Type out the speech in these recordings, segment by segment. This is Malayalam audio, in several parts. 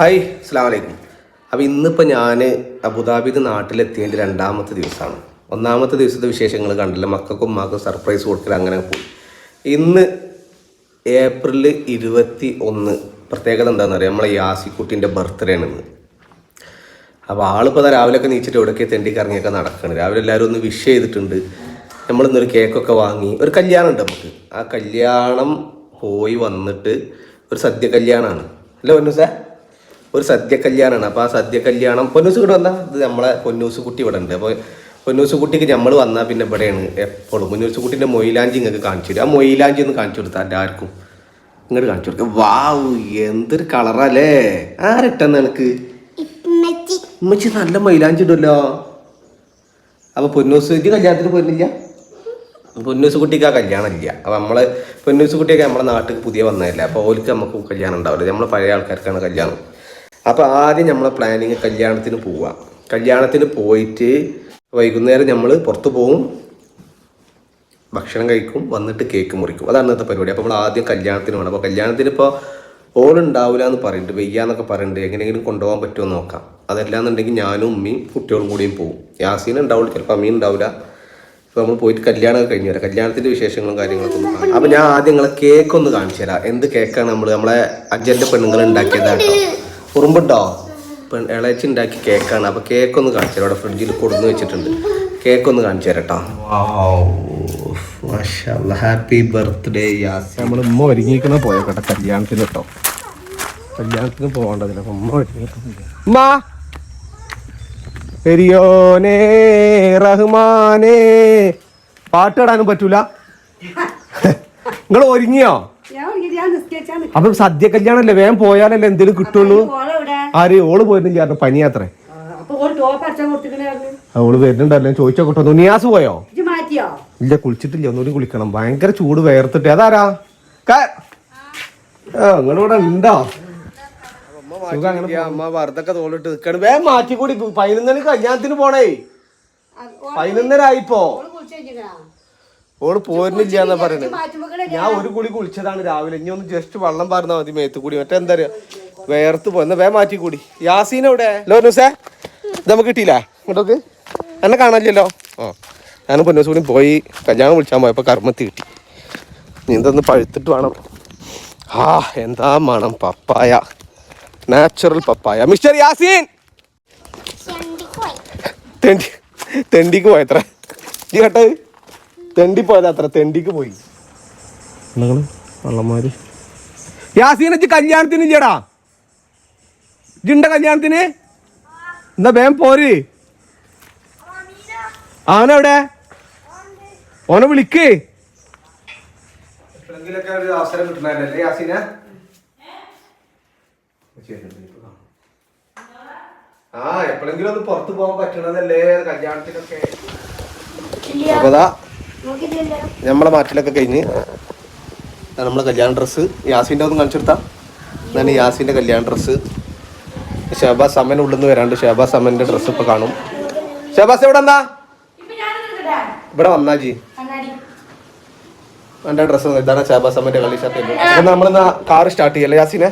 ഹായ് അസ്സാം വലൈക്കും അപ്പോൾ ഇന്നിപ്പോൾ ഞാൻ അബുദാബിയിൽ നാട്ടിലെത്തിയതിന്റെ രണ്ടാമത്തെ ദിവസമാണ്. ഒന്നാമത്തെ ദിവസത്തെ വിശേഷങ്ങൾ കണ്ടില്ല. മക്കൾക്കും ഉമ്മാക്കും സർപ്രൈസ് കൊടുക്കൽ അങ്ങനെ പോയി. ഇന്ന് ഏപ്രിൽ ഇരുപത്തി ഒന്ന് പ്രത്യേകത എന്താണെന്ന് അറിയാം നമ്മളെ യാസിക്കുട്ടിന്റെ ബർത്ത്ഡേ ആണ് അപ്പോൾ ആളിപ്പോൾ രാവിലെയൊക്കെ നീച്ചിട്ട് എവിടെയൊക്കെ തെണ്ടി കറങ്ങിയൊക്കെ നടക്കണം. രാവിലെ എല്ലാവരും ഒന്ന് വിഷ് ചെയ്തിട്ടുണ്ട്. നമ്മൾ ഇന്നൊരു കേക്കൊക്കെ വാങ്ങി ഒരു കല്യാണം ഉണ്ട് നമുക്ക്. ആ കല്യാണം പോയി വന്നിട്ട് ഒരു സദ്യ കല്യാണമാണ് അല്ലേ പൊന്നൂസേ? ഒരു സദ്യ കല്യാണമാണ് അപ്പോൾ ആ സദ്യ കല്യാണം പൊന്നൂസ് ഇവിടെ വന്നാൽ ഇത് നമ്മളെ പൊന്നൂസ് കുട്ടി ഇവിടെ ഉണ്ട്. അപ്പോൾ പൊന്നൂസ് കുട്ടിക്ക് നമ്മൾ വന്നാൽ പിന്നെ ഇവിടെയാണ് എപ്പോഴും. പൊന്നൂസ് കുട്ടീന്റെ മൊയിലാഞ്ചി നിങ്ങൾക്ക് കാണിച്ചു തരും. ആ മൊയിലാഞ്ചി ഒന്ന് കാണിച്ചു കൊടുത്താൽ എല്ലാവർക്കും. ഇങ്ങോട്ട് കാണിച്ചു കൊടുക്കുക വാവ് എന്തൊരു കളറല്ലേ? ആരിട്ടെന്ന് എനിക്ക് ഉമ്മച്ചി നല്ല മൈലാഞ്ചി ഇടുമല്ലോ അപ്പോൾ പൊന്നൂസ് ഇത് കല്യാണത്തിന് പോയിരുന്നില്ല? പൊന്നൂസ് കുട്ടിക്ക് ആ കല്യാണം ഇല്ല. അപ്പൊ നമ്മളെ പൊന്നൂസ് കുട്ടിയൊക്കെ നമ്മളെ നാട്ടിൽ പുതിയ വന്നതല്ലേ? അപ്പോൾ ഓർക്ക് നമുക്ക് കല്യാണം ഉണ്ടാവില്ല. നമ്മളെ പഴയ ആൾക്കാർക്കാണ് കല്യാണം. അപ്പൊ ആദ്യം നമ്മളെ പ്ലാനിങ് കല്യാണത്തിന് പോവാം. കല്യാണത്തിന് പോയിട്ട് വൈകുന്നേരം നമ്മൾ പുറത്ത് പോവും. ഭക്ഷണം കഴിക്കും വന്നിട്ട് കേക്ക് മുറിക്കും. അതാണ് ഇന്നത്തെ പരിപാടി. അപ്പോൾ നമ്മൾ ആദ്യം കല്യാണത്തിന് വേണം അപ്പോൾ കല്യാണത്തിന് ഇപ്പോൾ ഓൾ ഉണ്ടാവില്ല എന്ന് പറയുന്നുണ്ട് വെയ്യാന്നൊക്കെ പറയുന്നുണ്ട് എങ്ങനെയെങ്കിലും കൊണ്ടുപോകാൻ പറ്റുമോ നോക്കാം. അതല്ലാന്നുണ്ടെങ്കിൽ ഞാനും ഉമ്മയും കുട്ടികളും കൂടിയും പോകും യാസീൻ ഉണ്ടാവില്ല ചിലപ്പോൾ അമ്മയും ഉണ്ടാവില്ല ഇപ്പോൾ നമ്മൾ പോയിട്ട് കല്യാണമൊക്കെ കഴിഞ്ഞു വരാം. കല്യാണത്തിന്റെ വിശേഷങ്ങളും കാര്യങ്ങളൊക്കെ കാണാം. അപ്പോൾ ഞാൻ ആദ്യം നിങ്ങളെ കേക്ക് ഒന്ന് കാണിച്ചു തരാം. എന്ത് കേക്കാണ് നമ്മൾ നമ്മളെ അജ്ജന്റെ പെണ്ണുങ്ങൾ ഉണ്ടാക്കിയതാണ് കേട്ടോ ഉറുമ്പുണ്ടോ ഇപ്പം ഇളച്ചി ഉണ്ടാക്കി കേക്കാണ്. അപ്പോൾ കേക്ക് ഒന്ന് കാണിച്ചു തരാം. അവിടെ ഫ്രിഡ്ജിൽ കൊടുന്ന് വെച്ചിട്ടുണ്ട്. കേക്ക് ഒന്ന് കാണിച്ചു തരാം കേട്ടോ ഹാപ്പി ബർത്ത്ഡേ യാസ്. നമ്മൾ ഉമ്മ ഒരുങ്ങിയിരിക്കുന്ന പോയോട്ടെ കല്യാണത്തിന് കേട്ടോ കല്യാണത്തിന് പോകേണ്ടതില്ല. അപ്പൊ ഉമ്മ! പെരിയോനേ റഹ്മാനേ. പാട്ടിടാനും പറ്റൂല? നിങ്ങൾ ഒരുങ്ങിയോ? അപ്പൊ സദ്യ കല്യാണല്ലേ വേഗം പോയാലല്ലേ എന്തേലും കിട്ടുള്ളൂ? ആര് ഓൾ പോയിരുന്നില്ല പറഞ്ഞു പനിയാത്രേ ഓൾ വരുന്നുണ്ടല്ലോ ചോദിച്ചോട്ടെ നിയാസ് പോയോ? ഇല്ല കുളിച്ചിട്ടില്ല ഒന്നുകൂടി കുളിക്കണം. ഭയങ്കര ചൂട് വേർത്തിട്ട്. അതാരാ? നിങ്ങളിവിടെ ഉണ്ടോ? അമ്മ വെറുതൊക്കെ തോളിട്ട് നിൽക്കണം വേഗം മാറ്റി കൂടി പതിനൊന്നര കല്യാണത്തിന് പോണേ. പതിനൊന്നര ആയിപ്പോ? ഓൾ പോരുന്നില്ല എന്നാ പറയുന്നത് ഞാൻ ഒരു കുളി കുളിച്ചതാണ് രാവിലെ. ഇനി ഒന്ന് ജസ്റ്റ് വെള്ളം പറഞ്ഞാൽ മതി മേത്ത് കൂടി. മറ്റേ എന്താ പറയാ? വേർത്ത് പോയെന്ന വേ മാറ്റി കൂടി. യാസീൻ എവിടെ? ലോനൂസേ ഇത് നമുക്ക് കിട്ടിയില്ല? ഇങ്ങോട്ടേക്ക്. എന്നെ കാണാനില്ലല്ലോ? ആ. ഞാൻ പൊന്നൂസ് കൂടി പോയി. കല്യാണം വിളിച്ചാൽ പോയപ്പോൾ കർമ്മത്തി കിട്ടി നീന്തൊന്ന് പഴുത്തിട്ട് വേണം. ആ എന്താ മണം പപ്പായ. നാച്ചുറൽ പപ്പായ. മിസ്റ്റർ യാസീൻ! തെണ്ടി തെണ്ടിക്ക് പോയത്ര. ഈ കേട്ടത്? തെണ്ടി പോയത് അത്ര തെണ്ടിക്ക് പോയി. വള്ളന്മാര്. യാസീൻ കല്യാണത്തിന് ഇല്ലടാ. ജിണ്ട കല്യാണത്തിന്? എന്നാ വേം പോര്. അവനെവിടെ ഓനെ വിളിക്ക്. അവസരം കിട്ടണല്ലേ യാസീന? ആ എപ്പോഴെങ്കിലും ഒന്ന് പുറത്തു പോകാൻ പറ്റണതല്ലേ കല്യാണത്തിനൊക്കെ. നമ്മളെ മാറ്റിലൊക്കെ കഴിഞ്ഞ് നമ്മളെ കല്യാണ ഡ്രസ്സ് യാസിന്റെ ഒന്ന് കാണിച്ചെടുത്താ എന്നാണ് യാസിന്റെ കല്യാണ ഡ്രസ്സ്. ഷഹബാസ് സമൻ ഉള്ളിൽ നിന്ന് വരാണ്ട് ഷഹബാസ് അമ്മന്റെ ഡ്രസ്സ് ഇപ്പൊ കാണും. ഷഹബാസ് എവിടെ എന്താ ഇവിടെ. വന്നാ ജി. എന്റെ ഡ്രസ്സ് ഇതാണ് ഷഹബാസ് അമ്മന്റെ കളി ഷാപ്പ് നമ്മൾ കാർ സ്റ്റാർട്ട് ചെയ്യല്ലേ യാസിനെ?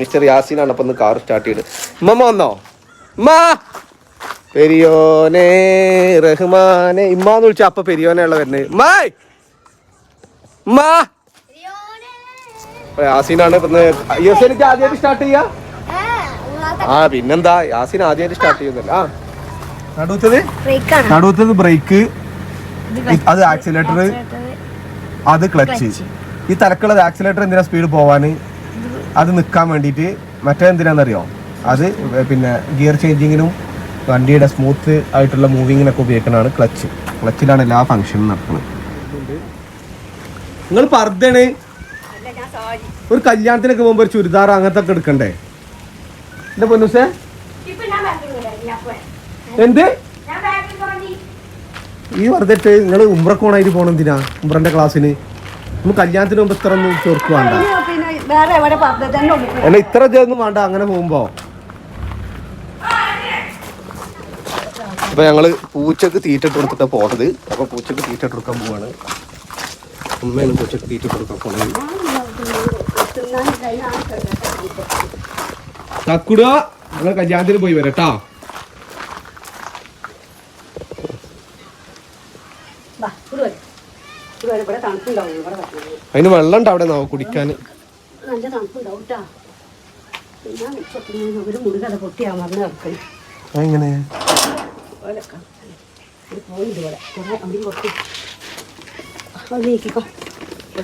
മിസ്റ്റർ യാസിനാണ് അപ്പൊ ഒന്ന് കാർ സ്റ്റാർട്ട് ചെയ്ത് ഉമ്മ വന്നോ? ഉമ്മ! പെരിയോനെ റഹ്മാനെ. ഇമ്മാന്ന് വിളിച്ച അപ്പൊ പെരിയോനെ ഉള്ള വരുന്നത്. ഉമ്മ അപ്പൊ യാസീനാണ് യാസീനിക്ക് ആദ്യമായിട്ട് സ്റ്റാർട്ട് ചെയ്യാ? ആ പിന്നെന്താ? യാസീൻ ആദ്യമായിട്ട് സ്റ്റാർട്ട് ചെയ്യുന്നില്ല ആ. നടുത്തത് നടുത്തത് ബ്രേക്ക് അത് ആക്സിലേറ്റർ അത് ക്ലച്ച് ഈ തലക്കുള്ളത് ആക്സിലേറ്റർ എന്തിനാ സ്പീഡ് പോവാന് അത് നിൽക്കാൻ വേണ്ടിയിട്ട് മറ്റേ എന്തിനാണെന്നറിയോ അത് പിന്നെ ഗിയർ ചേഞ്ചിങ്ങിനും വണ്ടിയുടെ സ്മൂത്ത് ആയിട്ടുള്ള മൂവിങ്ങിനൊക്കെ ഉപയോഗിക്കുന്നതാണ് ക്ലച്ച് ക്ലച്ചിലാണ് എല്ലാ ഫംഗ്ഷനും നടക്കുന്നത് നിങ്ങൾ പർദ്ദണ് അല്ല ഞാൻ സോറി ഒരു കല്യാണത്തിനൊക്കെ പോകുമ്പോൾ ഒരു ചുരിദാർ അങ്ങനത്തെ ഒക്കെ എടുക്കണ്ടേ? എന്താ പൊന്നുസേ എന്ത്? ഈ വെറുതെ നിങ്ങൾ ഉമ്രക്കോണായിട്ട് പോകണം എന്തിനാ? ഉമ്രന്റെ ക്ലാസ്സിന്. നമുക്ക് കല്യാണത്തിന് മുമ്പ് ഇത്ര ഒന്നും ചെറുക്ക് വേറെ എവിടെ പദ്ധതി തന്നെ ഉള്ളു. അല്ല ഇത്ര ഇതൊന്നും വേണ്ട അങ്ങനെ പോകുമ്പോ. അപ്പൊ ഞങ്ങൾ പൂച്ചക്ക് തീറ്റ ഇട്ട് കൊടുത്തിട്ടാ പോണത്. അപ്പൊ പൂച്ചക്ക് തീറ്റ ഇട്ട് കൊടുക്കാൻ പോവാണ്. ഉമ്മയാണ് പൂച്ചക്ക് തീറ്റ ഇട്ട് കൊടുക്കാൻ പോണത് തക്കുട. ഞങ്ങൾ കല്യാണത്തിന് പോയി വരട്ടാ. അതിന് വെള്ളം ഉണ്ട് അവിടെ നോ കുടിക്കാൻ നല്ല തണുപ്പുണ്ടാവും കേട്ടാ പിന്നെ ഒരു മുറി കഥ പൊട്ടിയാ മറന്നു കിടക്കണം എങ്ങനെ ഓലൊക്കെ ഒരു പോയില്ല ഇവിടെ കുറേ അവിടെയും പൊട്ടി അത് നീക്കിക്കോ.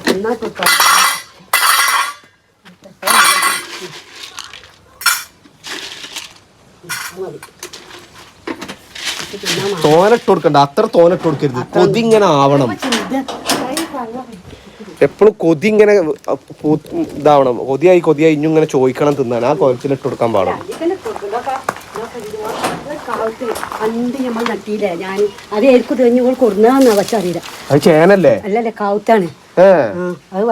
തിന്നാൻ കൊടുക്കാം മതി ഇത് തിന്നാൻ മതി. തോനിട്ട് കൊടുക്കണ്ട. അത്ര തോനട്ട് കൊടുക്കരുത്. കൊതി ഇങ്ങനെ ആവണം. എപ്പോഴും കൊതി ഇങ്ങനെ ഇതാവണം. കൊതിയായി കൊതിയായി ഇനി ഇങ്ങനെ ചോദിക്കണം തിന്നാൻ. ആ കുഴച്ചിലിട്ട് കൊടുക്കാൻ പാടും ഒരു പണ്ട് നമ്മൾ നട്ടിയില്ലേ ഞാൻ അത് ഏൽക്കും തെഞ്ഞു ഓൾ കൊടുന്നതാന്നാ വെച്ചറിയില്ല അത് ചേനല്ലേ? അല്ലല്ലേ കാവത്താണ്. അത്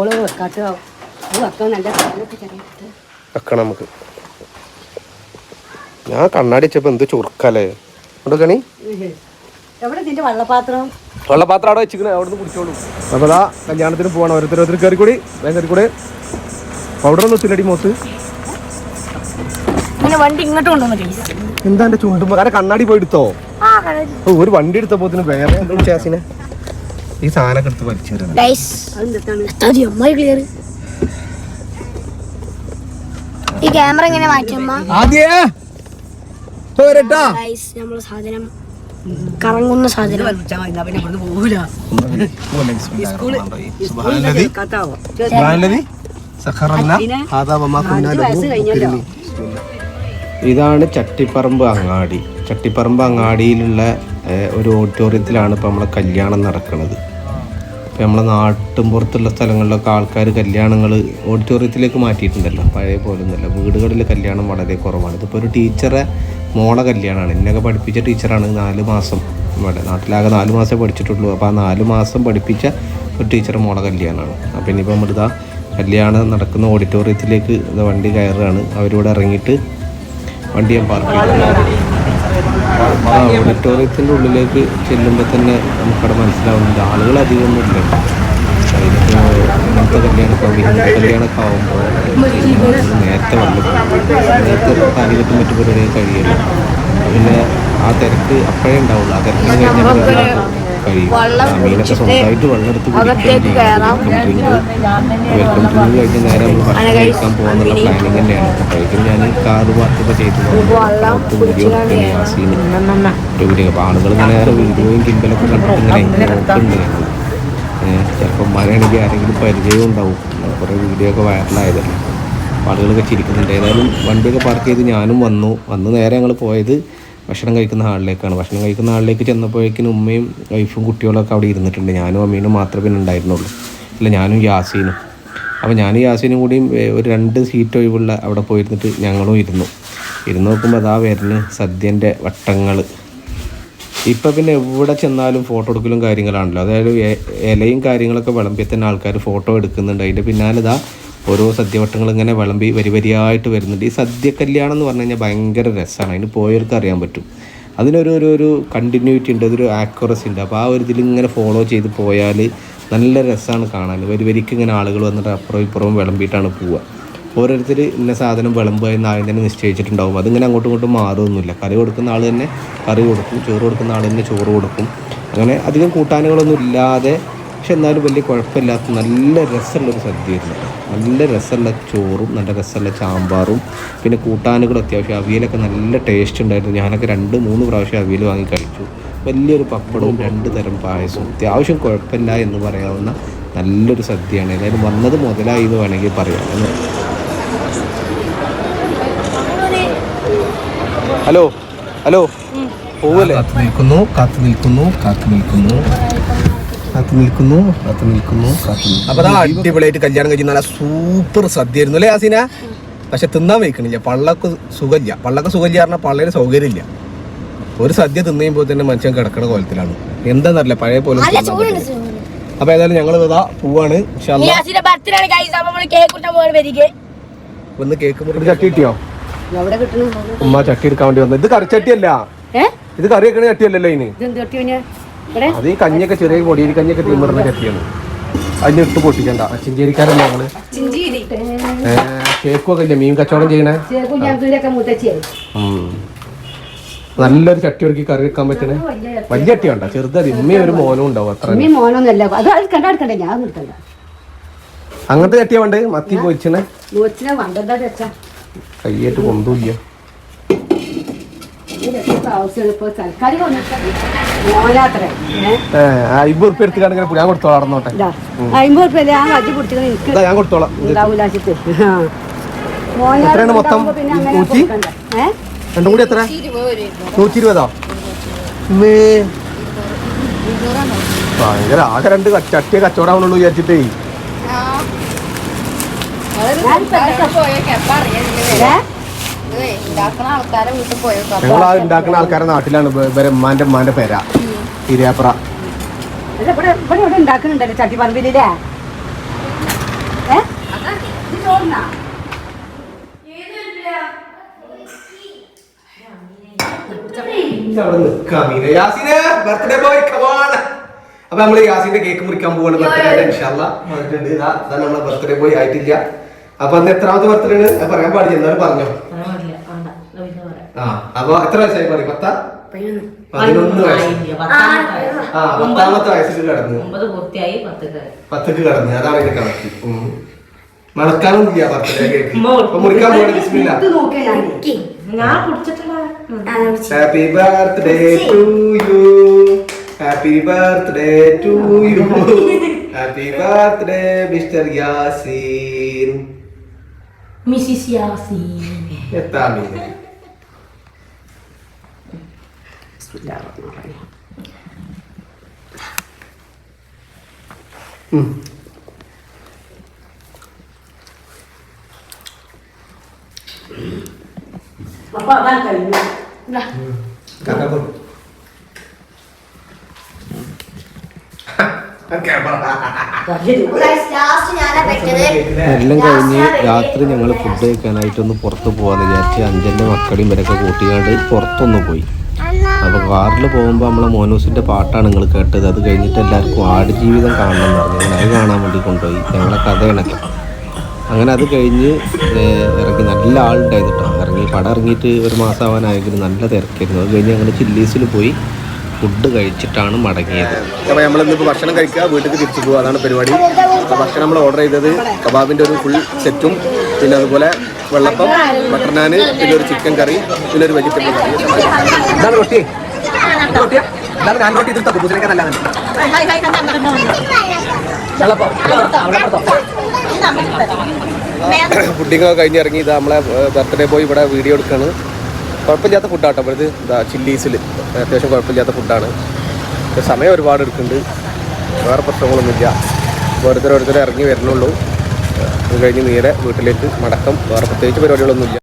ഓൾ വെക്കാൻ നല്ല വെക്കണം നമുക്ക്. ഞാൻ കണ്ണാടി വെച്ചപ്പോ എന്ത് ചുറുക്കല്ലേ? കൊടുക്കണി എവിടെ ഇതിന്റെ വെള്ളപാത്രം? വെള്ളപാത്രം അവിടെ വെച്ചിരിക്കണേ. അവിടെ നിന്ന് കുടിച്ചോളൂ. അപ്പൊ അതാ കല്യാണത്തിന് പോവാണ്. ഓരോരുത്തരോരുത്തർ കയറി കൂടി വേഗം കയറി കൂടെ പൗഡർ ഒന്നും ഒത്തില്ലടി മോത്ത്. വണ്ടി ഇങ്ങോട്ട് കൊണ്ടുവന്നു എന്താ എന്റെ ചുണ്ടുമ്പോ അരെ കണ്ണാടി പോയി എടുത്തോ ഓ, ഒരു വണ്ടി എടുത്തപ്പോ വേറെ എന്തോ ചേസിനെ ഈ സാധനമൊക്കെ എടുത്ത് വലിച്ചു ക്ലിയർ ഈ ക്യാമറ എങ്ങനെ മാറ്റുമ്മ നമ്മളെ സാധനം കറങ്ങുന്ന സാധനം. എന്നാ ഇതാണ് ചട്ടിപ്പറമ്പ് അങ്ങാടി. ചട്ടിപ്പറമ്പ് അങ്ങാടിയിലുള്ള ഒരു ഓഡിറ്റോറിയത്തിലാണ് ഇപ്പോൾ നമ്മളെ കല്യാണം നടക്കുന്നത് ഇപ്പം നമ്മളെ നാട്ടും പുറത്തുള്ള സ്ഥലങ്ങളിലൊക്കെ ആൾക്കാർ കല്യാണങ്ങൾ ഓഡിറ്റോറിയത്തിലേക്ക് മാറ്റിയിട്ടുണ്ടല്ലോ. പഴയ പോലെ ഒന്നുമല്ല വീടുകളിൽ കല്യാണം വളരെ കുറവാണ്. ഇതിപ്പോൾ ഒരു ടീച്ചറെ മോളെ കല്യാണമാണ്. എന്നെയൊക്കെ പഠിപ്പിച്ച ടീച്ചറാണ് നാല് മാസം ഇവിടെ. നാട്ടിലാകെ നാല് മാസമേ പഠിച്ചിട്ടുള്ളൂ. അപ്പോൾ ആ നാല് മാസം പഠിപ്പിച്ച ഒരു ടീച്ചർ മോളെ കല്യാണമാണ്. അപ്പോൾ ഇനിയിപ്പോൾ നമ്മളിതാ കല്യാണം നടക്കുന്ന ഓഡിറ്റോറിയത്തിലേക്ക് വണ്ടി കയറുകയാണ്. അവരിവിടെ ഇറങ്ങിയിട്ട് വണ്ടി ഞാൻ പാർക്ക് ആ ഓഡിറ്റോറിയത്തിന്റെ ഉള്ളിലേക്ക് ചെല്ലുമ്പോൾ തന്നെ നമുക്കവിടെ മനസ്സിലാവുന്നുണ്ട് ആളുകൾ അധികമൊന്നുമില്ല ഇന്നത്തെ കല്യാണമൊക്കെ വിഹിത കല്യാണമൊക്കെ ആകുമ്പോൾ നേരത്തെ വന്നു. നേരത്തെ താലികെട്ടും മറ്റു പരിപാടിയും കഴിയില്ല. പിന്നെ ആ തിരക്ക് അപ്പോഴേ ഉണ്ടാവുള്ളൂ. ആ തിരക്കിന് കഴിഞ്ഞാൽ കഴിയും മീനൊക്കെ സ്വന്തമായിട്ട് വെള്ളം എടുത്ത് വെൽക്കം ഡ്രിങ്ക് കഴിഞ്ഞ് നേരെ നമ്മൾ ഭക്ഷണം കഴിക്കാൻ പോകുന്നുള്ള പ്ലാനിങ് തന്നെയാണ്. അപ്പോഴേക്കും ഞാൻ കാറ് പാർക്കൊക്കെ ചെയ്തു വീഡിയോ യാസീന് ഒരു വീഡിയോ അപ്പോൾ ആളുകൾ ഇങ്ങനെ വീഡിയോയും കിമ്പലൊക്കെ കണ്ടിട്ട് ഇങ്ങനെ നോക്കുന്നുണ്ട് ഞങ്ങൾ ചിലപ്പോൾ മഴയാണെങ്കിൽ ആരെങ്കിലും പരിചയം ഉണ്ടാവും. കുറേ വീഡിയോ ഒക്കെ വൈറലായതല്ലേ ആളുകളൊക്കെ ചിരിക്കുന്നുണ്ട്. ഏതായാലും വണ്ടിയൊക്കെ പാർക്ക് ചെയ്ത് ഞാനും വന്നു. വന്ന് നേരെ ഞങ്ങൾ പോയത് ഭക്ഷണം കഴിക്കുന്ന ഹാളിലേക്കാണ് ഭക്ഷണം കഴിക്കുന്ന ഹാളിലേക്ക് ചെന്നപ്പോഴേക്കും ഉമ്മയും വൈഫും കുട്ടികളൊക്കെ അവിടെ ഇരുന്നിട്ടുണ്ട്. ഞാനും അമ്മീനും മാത്രമേ പിന്നെ ഉണ്ടായിരുന്നുള്ളൂ. ഇല്ല ഞാനും യാസീനും. അപ്പോൾ ഞാനും യാസീനും കൂടിയും ഒരു രണ്ട് സീറ്റ് ഒഴിവുള്ള അവിടെ പോയിരുന്നിട്ട് ഞങ്ങളും ഇരുന്നു. ഇരുന്ന് നോക്കുമ്പോൾ അതാ വരുന്ന സദ്യന്റെ വട്ടങ്ങൾ ഇപ്പം പിന്നെ എവിടെ ചെന്നാലും ഫോട്ടോ എടുക്കലും കാര്യങ്ങളാണല്ലോ. അതായത് ഇലയും കാര്യങ്ങളൊക്കെ വിളമ്പിയ തന്നെ ആൾക്കാർ ഫോട്ടോ എടുക്കുന്നുണ്ട്. അതിന്റെ പിന്നാലെ ഇതാ ഓരോ സദ്യവട്ടങ്ങൾ ഇങ്ങനെ വിളമ്പി വരി വരിയായിട്ട് വരുന്നുണ്ട്. ഈ സദ്യ കല്യാണം എന്ന് പറഞ്ഞു കഴിഞ്ഞാൽ ഭയങ്കര രസമാണ്. അതിന് പോയവർക്ക് അറിയാൻ പറ്റും. അതിനൊരു ഒരു ഒരു കണ്ടിന്യൂറ്റി ഉണ്ട്. അതൊരു ആക്യുറസി ഉണ്ട്. അപ്പോൾ ആ ഒരു ഇതിൽ ഇങ്ങനെ ഫോളോ ചെയ്ത് പോയാൽ നല്ല രസമാണ് കാണാൻ. വരി വരിക്ക് ഇങ്ങനെ ആളുകൾ വന്നിട്ട് അപ്പുറം ഇപ്പുറവും വിളമ്പിയിട്ടാണ് പോവുക. ഓരോരുത്തർ ഇന്ന സാധനം വിളമ്പുക എന്ന് ആദ്യം തന്നെ നിശ്ചയിച്ചിട്ടുണ്ടാവും. അതിങ്ങനെ അങ്ങോട്ടും ഇങ്ങോട്ടും മാറുമൊന്നുമില്ല കറി കൊടുക്കുന്ന ആൾ തന്നെ കറി കൊടുക്കും. ചോറ് കൊടുക്കുന്ന ആൾ തന്നെ ചോറ് കൊടുക്കും. അങ്ങനെ അധികം കൂട്ടാനുകളൊന്നും ഇല്ലാതെ പക്ഷെ എന്നാലും വലിയ കുഴപ്പമില്ലാത്ത നല്ല രസമുള്ളൊരു സദ്യയായിരുന്നു നല്ല രസമുള്ള ചോറും നല്ല രസമുള്ള ചാമ്പാറും പിന്നെ കൂട്ടാനുകൾ അത്യാവശ്യം അവിയലൊക്കെ നല്ല ടേസ്റ്റ് ഉണ്ടായിരുന്നു. ഞാനൊക്കെ രണ്ട് മൂന്ന് പ്രാവശ്യം അവിയൽ വാങ്ങി കഴിച്ചു. വലിയൊരു പപ്പടവും രണ്ട് തരം പായസവും. അത്യാവശ്യം കുഴപ്പമില്ല എന്ന് പറയാവുന്ന നല്ലൊരു സദ്യയാണ്. ഏതായാലും വന്നത് മുതലായി എന്ന് വേണമെങ്കിൽ പറയാം. Hello hello. പോവല്ലേ? കാത്തു നിൽക്കുന്നു കാത്തു നിൽക്കുന്നു കാത്തു നിൽക്കുന്നു. കാത്തു നിൽക്കുന്നു കാത്തു നിൽക്കുന്നു കാത്തു അപ്പൊ അതാ അടിപൊളിയായിട്ട് കല്യാണം കഴിഞ്ഞ നല്ല സൂപ്പർ സദ്യ ആയിരുന്നു അല്ലേ ആസീന പക്ഷെ തിന്നാൻ വയ്ക്കണില്ല. പള്ളക്ക് സുഖമില്ല. പള്ളക്ക് സുഖമില്ല പറഞ്ഞാൽ പള്ളയിൽ സൗകര്യമില്ല. ഒരു സദ്യ തിന്നു കഴിയുമ്പോൾ തന്നെ മനുഷ്യൻ കിടക്കണ കോലത്തിലാണ്. എന്താന്നറിയില്ല. പഴയ പോലെ. അപ്പൊ ഏതായാലും ഞങ്ങൾ ഇതാ പോവാണ്. ഒന്ന് കേക്ക് ചട്ടി കിട്ടിയോ? ഉമ്മ ചട്ടി എടുക്കാൻ വേണ്ടി വന്നു ഇത് കറിച്ചട്ടിയല്ല ഏ? ഇത് കറി വെക്കണ ചട്ടിയല്ലല്ലോ ഇതിന് അത് ഈ കഞ്ഞിയൊക്കെ ചെറിയ പൊടിയരി കഞ്ഞിയൊക്കെ തീമിടുന്ന കത്തിയാണ്. അതിന് ഇട്ട് പൊട്ടിക്കണ്ട. ചിഞ്ചേരിക്കാരല്ല ഏ, ഷേക്കൊക്കെ ഇല്ലേ? മീൻ കച്ചവടം ചെയ്യണേ. നല്ലൊരു ചട്ടി ഒരുക്കി കറി വെക്കാൻ പറ്റണേ? വലിയ ചട്ടി. വേണ്ട. ചെറുതായി ഉമ്മയും ഒരു മോനും ഉണ്ടാവും. അത്ര അങ്ങനത്തെ ചട്ടിയാ വേണ്ടേ മത്തി പോയിച്ചണേ കയ്യേറ്റ് കൊണ്ടുമില്ല അയ്പത് ഉറുപ്പ് എടുത്ത് ഞാൻ കൊടുത്തോളാം നടന്നോട്ടെ. ഇതാ അമ്പത് റുപ്യ ഞാൻ കജ്ജി പിടിച്ചത് ഞാൻ കൊടുത്തോളാം. എത്രയാണ് മൊത്തം? നൂറ്റി? രണ്ടും കൂടി എത്ര? നൂറ്റി ഇരുപതോ. ഭയങ്കര ആകെ രണ്ട് ചട്ടിയെ കച്ചവടമാവുന്നുള്ളൂ വിചാരിച്ചിട്ടേ. പോയോ ഞങ്ങൾ ആ ഉണ്ടാക്കുന്ന ആൾക്കാരെ നാട്ടിലാണ് ഇവ- ഇവരെ ഉമ്മാന്റെ ഉമ്മാന്റെ പേര. ഇരിയാപ്ര ഉണ്ടാക്കുന്നുണ്ടല്ലോ കമാണ് അപ്പൊ നമ്മൾ യാസിന്റെ കേക്ക് മുറിക്കാൻ പോവാണ് ബർത്ത്ഡേ ഇൻഷാല്ല വന്നിട്ടുണ്ട്. ഇതാ നമ്മളെ ബർത്ത്ഡേ ബോയ് ആയിട്ടില്ല. അപ്പൊ അന്ന് എത്രാമത്തെ ബർത്ത്ഡേ ആണ്? പറയാൻ പാടില്ല എന്നാലും പറഞ്ഞോ. ആ അപ്പൊ എത്ര വയസ്സായി പറയും? പത്താ? പതിനൊന്ന്. വയസ്സ്. ആ പത്താമത്തെ വയസ്സിൽ കടന്നു. ഒമ്പത് പൂർത്തിയായി പത്തക്ക് കടന്നു. അതാണ് എന്റെ കണക്ക്. മണക്കാനും ഇല്ല ബർത്ത്ഡേ കേക്ക്. മുറിക്കാൻ പോകണം ബിസ്മില്ല ഇത് നോക്കിയാ ഞാൻ ഞാൻ happy birthday to you happy birthday to you happy birthday mister Yaseen missus Yaseen എത്താ മീൻ അപ്പൊ അതാ കഴിഞ്ഞു എല്ലാം കഴിഞ്ഞ് രാത്രി ഞങ്ങൾ ഫുഡ് കഴിക്കാനായിട്ടൊന്ന് പുറത്ത് പോകാന്ന് വിചാരിച്ച് അഞ്ചന്റെ മക്കളെയും ഇവരൊക്കെ കൂട്ടിയാണ്ട് പുറത്തൊന്ന് പോയി. അപ്പോൾ കാറിൽ പോകുമ്പോൾ നമ്മളെ മോനൂസിന്റെ പാട്ടാണ് നിങ്ങൾ കേട്ടത്. അത് കഴിഞ്ഞിട്ട് എല്ലാവർക്കും ആടുജീവിതം കാണണം എന്ന് പറഞ്ഞു. അങ്ങനെ അത് കാണാൻ വേണ്ടി കൊണ്ടുപോയി. ഞങ്ങളെ കഥയാണൊക്കെ അങ്ങനെ അത് കഴിഞ്ഞ് ഇറങ്ങി. നല്ല ആളുണ്ടായിരുന്നു കേട്ടോ ഇറങ്ങി പടം ഇറങ്ങിയിട്ട് ഒരു മാസം ആവാനായെങ്കിലും നല്ല തിരക്കായിരുന്നു. അത് കഴിഞ്ഞ് ഞങ്ങൾ ചില്ലീസിൽ പോയി. ഫുഡ് കഴിച്ചിട്ടാണ് മടങ്ങിയത്. അപ്പോൾ നമ്മൾ ഇന്നിപ്പോൾ ഭക്ഷണം കഴിക്കുക വീട്ടിൽ തിരിച്ചു പോകുക അതാണ് പരിപാടി. അപ്പോൾ ഭക്ഷണം നമ്മൾ ഓർഡർ ചെയ്തത് കബാബിന്റെ ഒരു ഫുൾ സെറ്റും പിന്നെ അതുപോലെ വെള്ളപ്പം ബട്ടർ നാന് പിന്നെ ഒരു ചിക്കൻ കറി പിന്നെ ഒരു വെജിറ്റബിൾ കറി ഇതാണ് റൊട്ടി. റൊട്ടിയാ? ഇതാണ് ഞാൻ റൊട്ടി ഇതിൽ കുബൂസിനൊക്കെ നല്ലതാണ് ഫുഡിങ് ഒക്കെ കഴിഞ്ഞ് ഇറങ്ങി ഇതാ നമ്മളെ ബർത്ത്ഡേ പോയി ഇവിടെ വീഡിയോ എടുക്കുകയാണ് കുഴപ്പമില്ലാത്ത ഫുഡാട്ടോ അപ്പോൾ ഇത് ഇതാ ചില്ലീസിൽ അത്യാവശ്യം കുഴപ്പമില്ലാത്ത ഫുഡാണ് സമയം ഒരുപാട് എടുക്കുന്നുണ്ട്. വേറെ പ്രശ്നങ്ങളൊന്നുമില്ല. ഓരോരുത്തർ ഓരോരുത്തർ ഇറങ്ങി വരുന്നുള്ളൂ അത് കഴിഞ്ഞ് നേരെ വീട്ടിലേക്ക് മടക്കം. വേറെ പ്രത്യേകിച്ച് പരിപാടികളൊന്നുമില്ല.